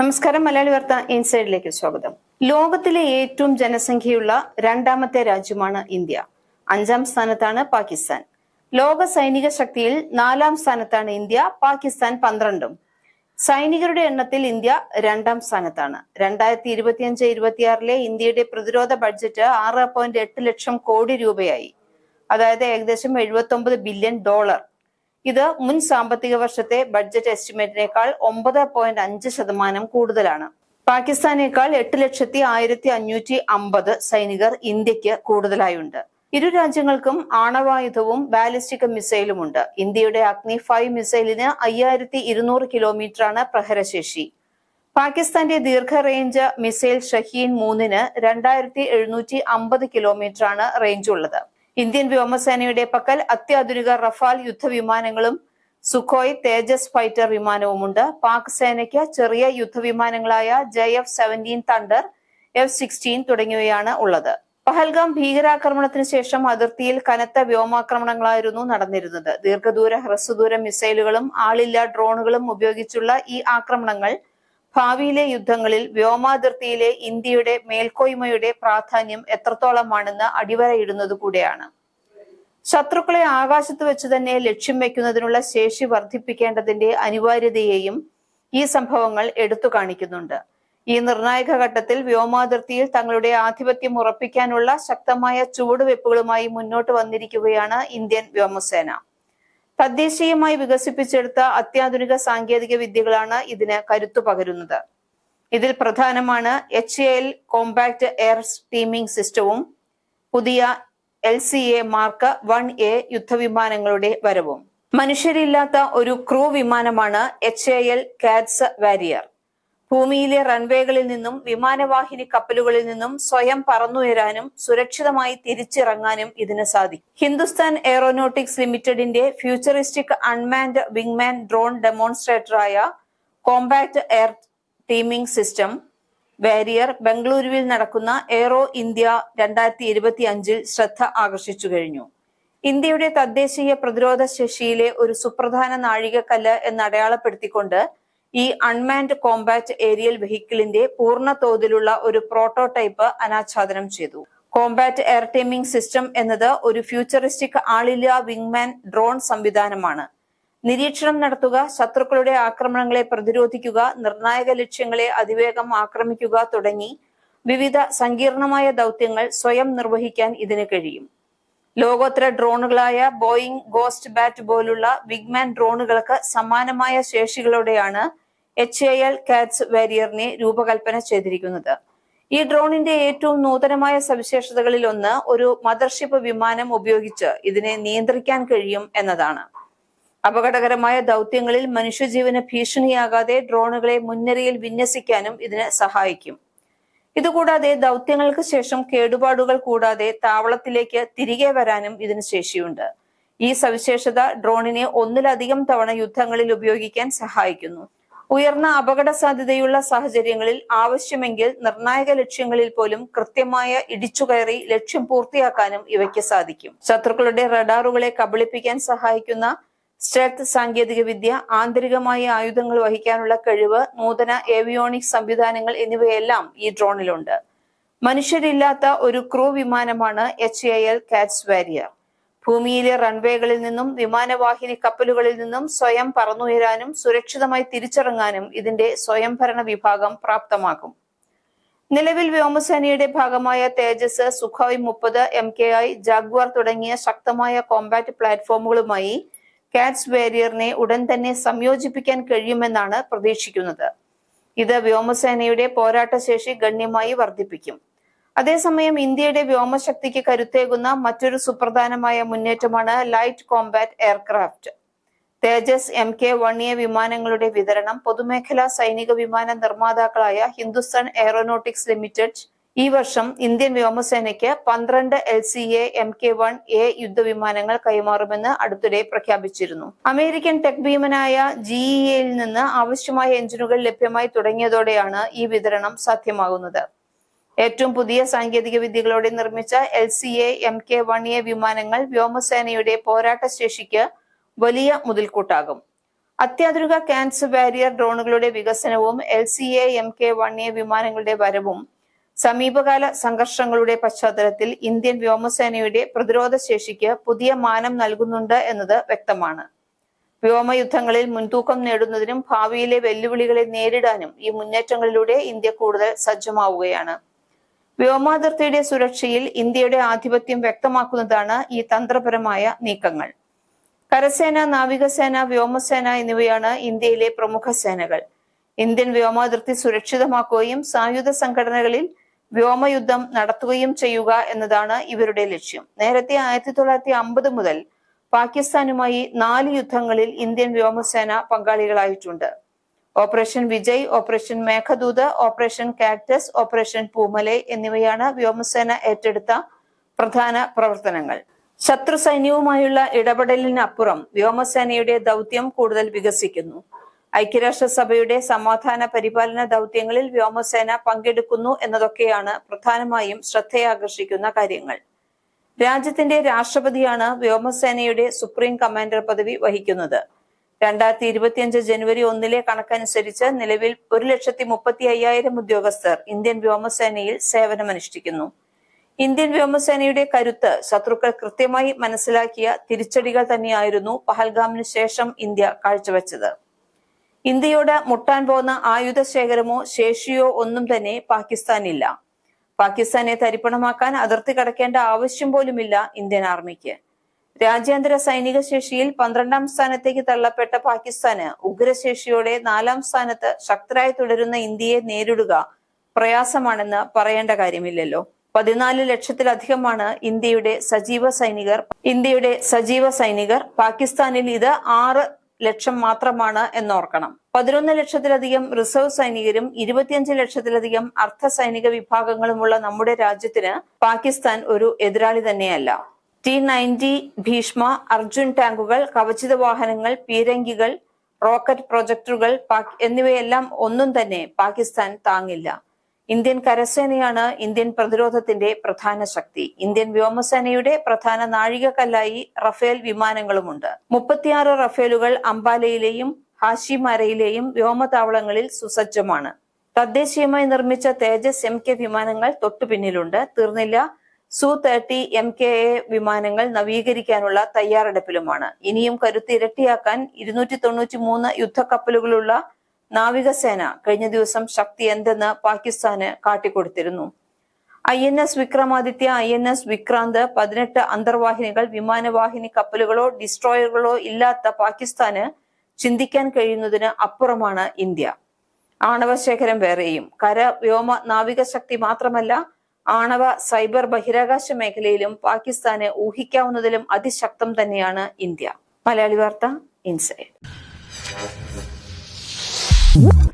നമസ്കാരം മലയാളി വാർത്ത ഇൻസൈഡിലേക്ക് സ്വാഗതം. ലോകത്തിലെ ഏറ്റവും ജനസംഖ്യയുള്ള രണ്ടാമത്തെ രാജ്യമാണ് ഇന്ത്യ. അഞ്ചാം സ്ഥാനത്താണ് പാകിസ്ഥാൻ. ലോക സൈനിക ശക്തിയിൽ നാലാം സ്ഥാനത്താണ് ഇന്ത്യ പാകിസ്ഥാൻ പന്ത്രണ്ടും. സൈനികരുടെ എണ്ണത്തിൽ ഇന്ത്യ രണ്ടാം സ്ഥാനത്താണ്. രണ്ടായിരത്തി ഇരുപത്തിയഞ്ച് ഇരുപത്തിയാറിലെ ഇന്ത്യയുടെ പ്രതിരോധ ബഡ്ജറ്റ് ആറ് പോയിന്റ് എട്ട് ലക്ഷം കോടി രൂപയായി. അതായത് ഏകദേശം എഴുപത്തി ഒമ്പത് ബില്യൺ ഡോളർ. ഇത് മുൻ സാമ്പത്തിക വർഷത്തെ ബഡ്ജറ്റ് എസ്റ്റിമേറ്റിനേക്കാൾ ഒമ്പത് പോയിന്റ് അഞ്ച് ശതമാനം കൂടുതലാണ്. പാകിസ്ഥാനേക്കാൾ എട്ട് ലക്ഷത്തി ആയിരത്തി അഞ്ഞൂറ്റി അമ്പത് സൈനികർ ഇന്ത്യയ്ക്ക് കൂടുതലായുണ്ട്. ഇരു രാജ്യങ്ങൾക്കും ആണവായുധവും ബാലിസ്റ്റിക് മിസൈലും ഉണ്ട്. ഇന്ത്യയുടെ അഗ്നി ഫൈവ് മിസൈലിന് അയ്യായിരത്തി ഇരുന്നൂറ് കിലോമീറ്ററാണ് പ്രഹരശേഷി. പാകിസ്ഥാന്റെ ദീർഘ റേഞ്ച് മിസൈൽ ഷഹീൻ മൂന്നിന് രണ്ടായിരത്തി എഴുന്നൂറ്റി അമ്പത് കിലോമീറ്ററാണ് റേഞ്ച് ഉള്ളത്. ഇന്ത്യൻ വ്യോമസേനയുടെ പക്കൽ അത്യാധുനിക റഫാൽ യുദ്ധവിമാനങ്ങളും സുഖോയ് തേജസ് ഫൈറ്റർ വിമാനവുമുണ്ട്. പാക് സേനയ്ക്ക് ചെറിയ യുദ്ധവിമാനങ്ങളായ J F seventeen thunder F sixteen തുടങ്ങിയവയാണ് ഉള്ളത്. പഹൽഗാം ഭീകരാക്രമണത്തിന് ശേഷം അതിർത്തിയിൽ കനത്ത വ്യോമാക്രമണങ്ങളായിരുന്നു നടന്നിരുന്നത്. ദീർഘദൂര ഹ്രസ്വദൂര മിസൈലുകളും ആളില്ലാ ഡ്രോണുകളും ഉപയോഗിച്ചുള്ള ഈ ആക്രമണങ്ങൾ ഭാവിയിലെ യുദ്ധങ്ങളിൽ വ്യോമാതിർത്തിയിലെ ഇന്ത്യയുടെ മേൽക്കോയ്മയുടെ പ്രാധാന്യം എത്രത്തോളമാണെന്ന് അടിവരയിടുന്നത് കൂടെയാണ്. ശത്രുക്കളെ ആകാശത്ത് വെച്ച് തന്നെ ലക്ഷ്യം വയ്ക്കുന്നതിനുള്ള ശേഷി വർദ്ധിപ്പിക്കേണ്ടതിന്റെ അനിവാര്യതയെയും ഈ സംഭവങ്ങൾ എടുത്തു കാണിക്കുന്നുണ്ട്. ഈ നിർണായക ഘട്ടത്തിൽ വ്യോമാതിർത്തിയിൽ തങ്ങളുടെ ആധിപത്യം ഉറപ്പിക്കാനുള്ള ശക്തമായ ചുവടുവെപ്പുകളുമായി മുന്നോട്ട് വന്നിരിക്കുകയാണ് ഇന്ത്യൻ വ്യോമസേന. തദ്ദേശീയമായി വികസിപ്പിച്ചെടുത്ത അത്യാധുനിക സാങ്കേതിക വിദ്യകളാണ് ഇതിന് കരുത്തു പകരുന്നത്. ഇതിൽ പ്രധാനമാണ് H L compact air steaming സിസ്റ്റവും പുതിയ L C A mark one A യുദ്ധവിമാനങ്ങളുടെ വരവും. മനുഷ്യരില്ലാത്ത ഒരു ക്രൂ വിമാനമാണ് H A L CATS warrior ഭൂമിയിലെ റൺവേകളിൽ നിന്നും വിമാനവാഹിനി കപ്പലുകളിൽ നിന്നും സ്വയം പറന്നുയരാനും സുരക്ഷിതമായി തിരിച്ചിറങ്ങാനും ഇതിന് സാധിക്കും. ഹിന്ദുസ്ഥാൻ എയറോനോട്ടിക്സ് ലിമിറ്റഡിന്റെ ഫ്യൂച്ചറിസ്റ്റിക് അൺമാൻഡ് വിങ്മാൻ drone ഡെമോൺസ്ട്രേറ്ററായ compact air teaming system warrior ബംഗളൂരുവിൽ നടക്കുന്ന എയ്റോ ഇന്ത്യ രണ്ടായിരത്തി ഇരുപത്തി അഞ്ചിൽ ശ്രദ്ധ ആകർഷിച്ചു കഴിഞ്ഞു. ഇന്ത്യയുടെ തദ്ദേശീയ പ്രതിരോധ ശേഷിയിലെ ഒരു സുപ്രധാന നാഴികക്കല്ല് എന്ന് അടയാളപ്പെടുത്തിക്കൊണ്ട് ഈ അൺമാൻഡ് കോമ്പാറ്റ് ഏരിയൽ വെഹിക്കിളിന്റെ പൂർണ തോതിലുള്ള ഒരു പ്രോട്ടോടൈപ്പ് അനാച്ഛാദനം ചെയ്തു. കോമ്പാറ്റ് എയർ ടീമിംഗ് സിസ്റ്റം എന്നത് ഒരു ഫ്യൂച്ചറിസ്റ്റിക് ആളില്ല വിങ്മാൻ ഡ്രോൺ സംവിധാനമാണ്. നിരീക്ഷണം നടത്തുക ശത്രുക്കളുടെ ആക്രമണങ്ങളെ പ്രതിരോധിക്കുക നിർണായക ലക്ഷ്യങ്ങളെ അതിവേഗം ആക്രമിക്കുക തുടങ്ങി വിവിധ സങ്കീർണമായ ദൗത്യങ്ങൾ സ്വയം നിർവഹിക്കാൻ ഇതിന് കഴിയും. ലോകോത്തര ഡ്രോണുകളായ ബോയിങ് ഗോസ്റ്റ് ബാറ്റ് പോലുള്ള വിഗ്മാൻ ഡ്രോണുകൾക്ക് സമാനമായ ശേഷികളോടെയാണ് എച്ച് എ എൽ കാറ്റ്സ് വാരിയറിനെ രൂപകൽപ്പന ചെയ്തിരിക്കുന്നത്. ഈ ഡ്രോണിന്റെ ഏറ്റവും നൂതനമായ സവിശേഷതകളിൽ ഒന്ന് ഒരു മദർഷിപ്പ് വിമാനം ഉപയോഗിച്ച് ഇതിനെ നിയന്ത്രിക്കാൻ കഴിയും എന്നതാണ്. അപകടകരമായ ദൗത്യങ്ങളിൽ മനുഷ്യജീവന് ഭീഷണിയാകാതെ ഡ്രോണുകളെ മുൻനിരയിൽ വിന്യസിക്കാനും ഇതിന് സഹായിക്കും. ഇതുകൂടാതെ ദൗത്യങ്ങൾക്ക് ശേഷം കേടുപാടുകൾ കൂടാതെ താവളത്തിലേക്ക് തിരികെ വരാനും ഇതിന് ശേഷിയുണ്ട്. ഈ സവിശേഷത ഡ്രോണിനെ ഒന്നിലധികം തവണ യുദ്ധങ്ങളിൽ ഉപയോഗിക്കാൻ സഹായിക്കുന്നു. ഉയർന്ന അപകട സാധ്യതയുള്ള സാഹചര്യങ്ങളിൽ ആവശ്യമെങ്കിൽ നിർണായക ലക്ഷ്യങ്ങളിൽ പോലും കൃത്യമായ ഇടിച്ചുകയറി ലക്ഷ്യം പൂർത്തിയാക്കാനും ഇവയ്ക്ക് സാധിക്കും. ശത്രുക്കളുടെ റഡാറുകളെ കബളിപ്പിക്കാൻ സഹായിക്കുന്ന സ്റ്റെൽത്ത് സാങ്കേതിക വിദ്യ ആന്തരികമായ ആയുധങ്ങൾ വഹിക്കാനുള്ള കഴിവ് നൂതന ഏവിയോണിക്സ് സംവിധാനങ്ങൾ എന്നിവയെല്ലാം ഈ ഡ്രോണിലുണ്ട്. മനുഷ്യരില്ലാത്ത ഒരു ക്രൂ വിമാനമാണ് H A L CATS warrior ഭൂമിയിലെ റൺവേകളിൽ നിന്നും വിമാനവാഹിനി കപ്പലുകളിൽ നിന്നും സ്വയം പറന്നുയരാനും സുരക്ഷിതമായി തിരിച്ചിറങ്ങാനും ഇതിന്റെ സ്വയംഭരണ വിഭാഗം പ്രാപ്തമാക്കും. നിലവിൽ വ്യോമസേനയുടെ ഭാഗമായ തേജസ് സുഖോയ് മുപ്പത് എം കെ ഐ ജാഗ്വാർ തുടങ്ങിയ ശക്തമായ കോമ്പാറ്റ് പ്ലാറ്റ്ഫോമുകളുമായി കാറ്റ്സ് വാരിയറിനെ ഉടൻ തന്നെ സംയോജിപ്പിക്കാൻ കഴിയുമെന്നാണ് പ്രതീക്ഷിക്കുന്നത്. ഇത് വ്യോമസേനയുടെ പോരാട്ടശേഷി ഗണ്യമായി വർദ്ധിപ്പിക്കും. അതേസമയം ഇന്ത്യയുടെ വ്യോമശക്തിക്ക് കരുത്തേകുന്ന മറ്റൊരു സുപ്രധാനമായ മുന്നേറ്റമാണ് light combat aircraft. Tejas M K one A വിമാനങ്ങളുടെ വിതരണം പൊതുമേഖലാ സൈനിക വിമാന നിർമ്മാതാക്കളായ ഹിന്ദുസ്ഥാൻ എയറോനോട്ടിക്സ് ലിമിറ്റഡ് ഈ വർഷം ഇന്ത്യൻ വ്യോമസേനയ്ക്ക് പന്ത്രണ്ട് L C A M K one A യുദ്ധവിമാനങ്ങൾ കൈമാറുമെന്ന് അടുത്തിടെ പ്രഖ്യാപിച്ചിരുന്നു. അമേരിക്കൻ ടെക് ഭീമനായ ജിഇഎയിൽ നിന്ന് ആവശ്യമായ എഞ്ചിനുകൾ ലഭ്യമായി തുടങ്ങിയതോടെയാണ് ഈ വിതരണം സാധ്യമാകുന്നത്. ഏറ്റവും പുതിയ സാങ്കേതിക വിദ്യകളോടെ നിർമ്മിച്ച L C A M K one A വിമാനങ്ങൾ വ്യോമസേനയുടെ പോരാട്ട ശേഷിക്ക് വലിയ മുതൽക്കൂട്ടാകും. അത്യാധുനിക ക്യാൻസർ ബാരിയർ ഡ്രോണുകളുടെ വികസനവും L C A M K one A വിമാനങ്ങളുടെ വരവും സമീപകാല സംഘർഷങ്ങളുടെ പശ്ചാത്തലത്തിൽ ഇന്ത്യൻ വ്യോമസേനയുടെ പ്രതിരോധ ശേഷിക്ക് പുതിയ മാനം നൽകുന്നുണ്ട് എന്നത് വ്യക്തമാണ്. വ്യോമയുദ്ധങ്ങളിൽ മുൻതൂക്കം നേടുന്നതിനും ഭാവിയിലെ വെല്ലുവിളികളെ നേരിടാനും ഈ മുന്നേറ്റങ്ങളിലൂടെ ഇന്ത്യ കൂടുതൽ സജ്ജമാവുകയാണ്. വ്യോമാതിർത്തിയുടെ സുരക്ഷയിൽ ഇന്ത്യയുടെ ആധിപത്യം വ്യക്തമാക്കുന്നതാണ് ഈ തന്ത്രപരമായ നീക്കങ്ങൾ. കരസേന നാവികസേന വ്യോമസേന എന്നിവയാണ് ഇന്ത്യയിലെ പ്രമുഖ സേനകൾ. ഇന്ത്യൻ വ്യോമാതിർത്തി സുരക്ഷിതമാക്കുകയും സായുധ സംഘടനകളിൽ വ്യോമയുദ്ധം നടത്തുകയും ചെയ്യുക എന്നതാണ് ഇവരുടെ ലക്ഷ്യം. നേരത്തെ ആയിരത്തി തൊള്ളായിരത്തി അമ്പത് മുതൽ പാകിസ്ഥാനുമായി നാല് യുദ്ധങ്ങളിൽ ഇന്ത്യൻ വ്യോമസേന പങ്കാളികളായിട്ടുണ്ട്. Operation Vijay operation Meghdoot operation cactus operation Poomalai എന്നിവയാണ് വ്യോമസേന ഏറ്റെടുത്ത പ്രധാന പ്രവർത്തനങ്ങൾ. ശത്രു സൈന്യവുമായുള്ള ഇടപെടലിനപ്പുറം വ്യോമസേനയുടെ ദൗത്യം കൂടുതൽ വികസിക്കുന്നു. ഐക്യരാഷ്ട്രസഭയുടെ സമാധാന പരിപാലന ദൗത്യങ്ങളിൽ വ്യോമസേന പങ്കെടുക്കുന്നു എന്നതൊക്കെയാണ് പ്രധാനമായും ശ്രദ്ധയാകർഷിക്കുന്ന കാര്യങ്ങൾ. രാജ്യത്തിന്റെ രാഷ്ട്രപതിയാണ് വ്യോമസേനയുടെ സുപ്രീം കമാൻഡർ പദവി വഹിക്കുന്നത്. രണ്ടായിരത്തി ഇരുപത്തിയഞ്ച് ജനുവരി ഒന്നിലെ കണക്കനുസരിച്ച് നിലവിൽ ഒരു ലക്ഷത്തി മുപ്പത്തി അയ്യായിരം ഉദ്യോഗസ്ഥർ ഇന്ത്യൻ വ്യോമസേനയിൽ സേവനമനുഷ്ഠിക്കുന്നു. ഇന്ത്യൻ വ്യോമസേനയുടെ കരുത്ത് ശത്രുക്കൾ കൃത്യമായി മനസ്സിലാക്കിയ തിരിച്ചടികൾ തന്നെയായിരുന്നു പഹൽഗാമിന് ശേഷം ഇന്ത്യ കാഴ്ചവെച്ചത്. ഇന്ത്യയോട് മുട്ടാൻ പോകുന്ന ആയുധ ശേഖരമോ ശേഷിയോ ഒന്നും തന്നെ പാകിസ്ഥാനില്ല. പാകിസ്ഥാനെ തരിപ്പണമാക്കാൻ അതിർത്തി കടക്കേണ്ട ആവശ്യം പോലുമില്ല ഇന്ത്യൻ ആർമിക്ക്. രാജ്യാന്തര സൈനിക ശേഷിയിൽ പന്ത്രണ്ടാം സ്ഥാനത്തേക്ക് തള്ളപ്പെട്ട പാകിസ്ഥാന് ഉഗ്രശേഷിയോടെ നാലാം സ്ഥാനത്ത് ശക്തരായി തുടരുന്ന ഇന്ത്യയെ നേരിടുക പ്രയാസമാണെന്ന് പറയേണ്ട കാര്യമില്ലല്ലോ. പതിനാല് ലക്ഷത്തിലധികമാണ് ഇന്ത്യയുടെ സജീവ സൈനികർ ഇന്ത്യയുടെ സജീവ സൈനികർ പാകിസ്ഥാനിൽ ഇത് ആറ് ലക്ഷം മാത്രമാണ് എന്നോർക്കണം. പതിനൊന്ന് ലക്ഷത്തിലധികം റിസർവ് സൈനികരും ഇരുപത്തിയഞ്ച് ലക്ഷത്തിലധികം അർദ്ധ സൈനിക വിഭാഗങ്ങളുമുള്ള നമ്മുടെ രാജ്യത്തിന് പാകിസ്ഥാൻ ഒരു എതിരാളി തന്നെയല്ല. ടി നയന്റി ഭീഷ്മ അർജുൻ ടാങ്കുകൾ കവചിത വാഹനങ്ങൾ പീരങ്കികൾ റോക്കറ്റ് പ്രൊജക്ടറുകൾ എന്നിവയെല്ലാം ഒന്നും തന്നെ പാകിസ്ഥാൻ താങ്ങില്ല. ഇന്ത്യൻ കരസേനയാണ് ഇന്ത്യൻ പ്രതിരോധത്തിന്റെ പ്രധാന ശക്തി. ഇന്ത്യൻ വ്യോമസേനയുടെ പ്രധാന നാഴികക്കല്ലായി റഫേൽ വിമാനങ്ങളുമുണ്ട്. മുപ്പത്തിയാറ് റഫേലുകൾ അംബാലയിലെയും ഹാഷിമാരയിലെയും വ്യോമതാവളങ്ങളിൽ സുസജ്ജമാണ്. തദ്ദേശീയമായി നിർമ്മിച്ച തേജസ് എം കെ വിമാനങ്ങൾ തൊട്ടുപിന്നിലുണ്ട് തീർന്നില്ല. സു തേർട്ടി എം കെ എ വിമാനങ്ങൾ നവീകരിക്കാനുള്ള തയ്യാറെടുപ്പിലുമാണ്. ഇനിയും കരുത്ത് ഇരട്ടിയാക്കാൻ ഇരുന്നൂറ്റി തൊണ്ണൂറ്റി മൂന്ന് യുദ്ധക്കപ്പലുകളുള്ള നാവികസേന കഴിഞ്ഞ ദിവസം ശക്തി എന്തെന്ന് പാകിസ്ഥാന് കാട്ടിക്കൊടുത്തിരുന്നു. I N S Vikramaditya I N S Vikrant പതിനെട്ട് അന്തർവാഹിനികൾ വിമാനവാഹിനി കപ്പലുകളോ ഡിസ്ട്രോയറുകളോ ഇല്ലാത്ത പാകിസ്ഥാന് ചിന്തിക്കാൻ കഴിയുന്നതിന് അപ്പുറമാണ് ഇന്ത്യ. ആണവശേഖരം വേറെയും. കര വ്യോമ നാവിക ശക്തി മാത്രമല്ല ആണവ സൈബർ ബഹിരാകാശ മേഖലയിലും പാകിസ്ഥാന് ഊഹിക്കാവുന്നതിലും അതിശക്തം തന്നെയാണ് ഇന്ത്യ. മലയാളി വാർത്ത ഇൻസൈഡ്. Woo!